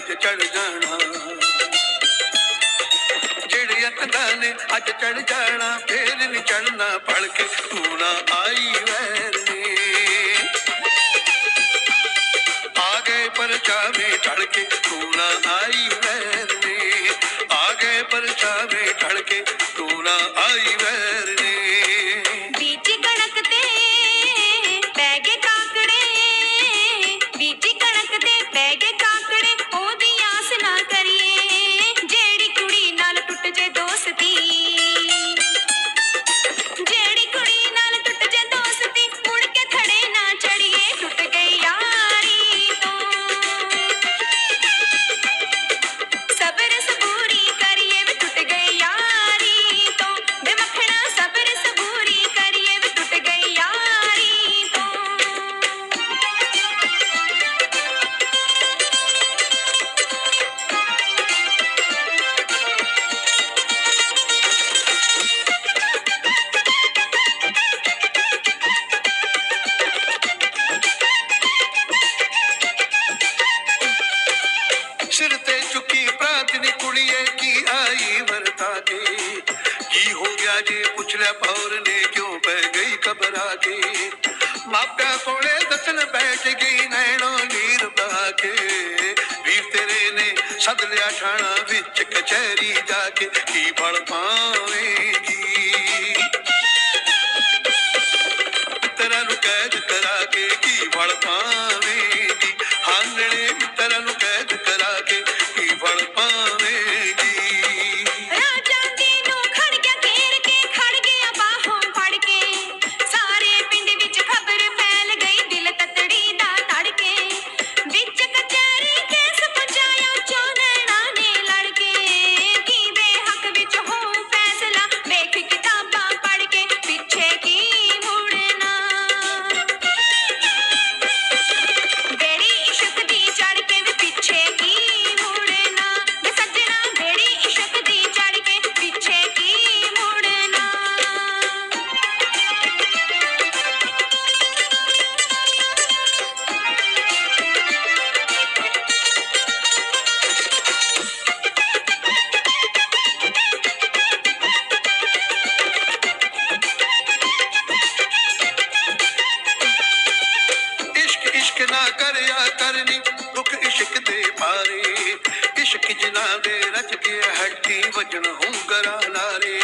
ਅੱਜ ਚੜ ਜਾਣਾ। ਜਿਹੜੀ ਤੰਦਾਂ ਨੇ ਅੱਜ ਚੜ ਜਾਣਾ, ਫੇਰ ਨਹੀਂ ਚੜਨਾ ਪੜ ਕੇ ਤੂੰ ਨਾ ਆਈ ਵੈਰ ਨੇ। ਆ ਗਏ ਪਰਛਾਵੇਂ ਢਲ ਕੇ ਕੁੜੀਏ ਕੀ ਆਈ ਵਰਤਾ ਕੇ? ਕੀ ਹੋ ਗਿਆ ਜੇ ਪੁੱਛ ਲਿਆ ਪੌਰ ਨੇ ਕਿਉਂ ਪੈ ਗਈ ਘਬਰਾ ਕੇ? ਮਾਪਿਆਂ ਕੋਲੇ ਦੱਸਣ ਬੈਠ ਗਈ ਨੈਣੋ ਨੀਰ ਬਹਾ ਕੇ। ਵੀਰ ਤੇਰੇ ਨੇ ਸੱਦ ਲਿਆ ਠਾਣਾ ਵਿੱਚ ਕਚਹਿਰੀ ਜਾ ਕੇ। ਕੀ ਫਲ ਪਾਵੇਂਗੀ ਇਸ਼ਕ ਦੇ ਮਾਰੇ, ਇਸ਼ਕ ਜਿਨਾ ਦੇ ਰਚ ਕੇ ਹੱਟੀ ਵਜਣ ਹੁੰਗਰਾ ਨਾਰੇ।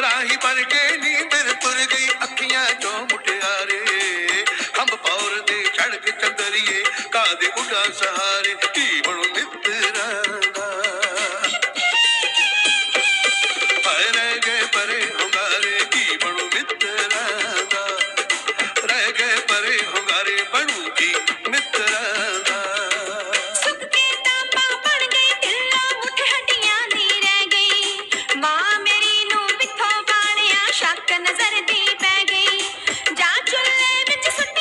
ਰਾਹੀ ਬਣ ਕੇ ਨੀਂਦਰ ਤੁਰ ਗਈ ਅੱਖੀਆਂ ਚੋਂ ਮੁਟਿਆਰੇ। ਖੰਭ ਪੌਰ ਦੇ ਛੜ ਕੇ ਚੰਦਰੀਏ ਕਾਦੇ ਉਡਾ ਸਹਾਰੇ, ਕੀ ਧਰਤੀ ਪੈ ਗਈ। ਜਾ ਚੁੱਲ੍ਹੇ ਵਿੱਚ ਸੁੱਟ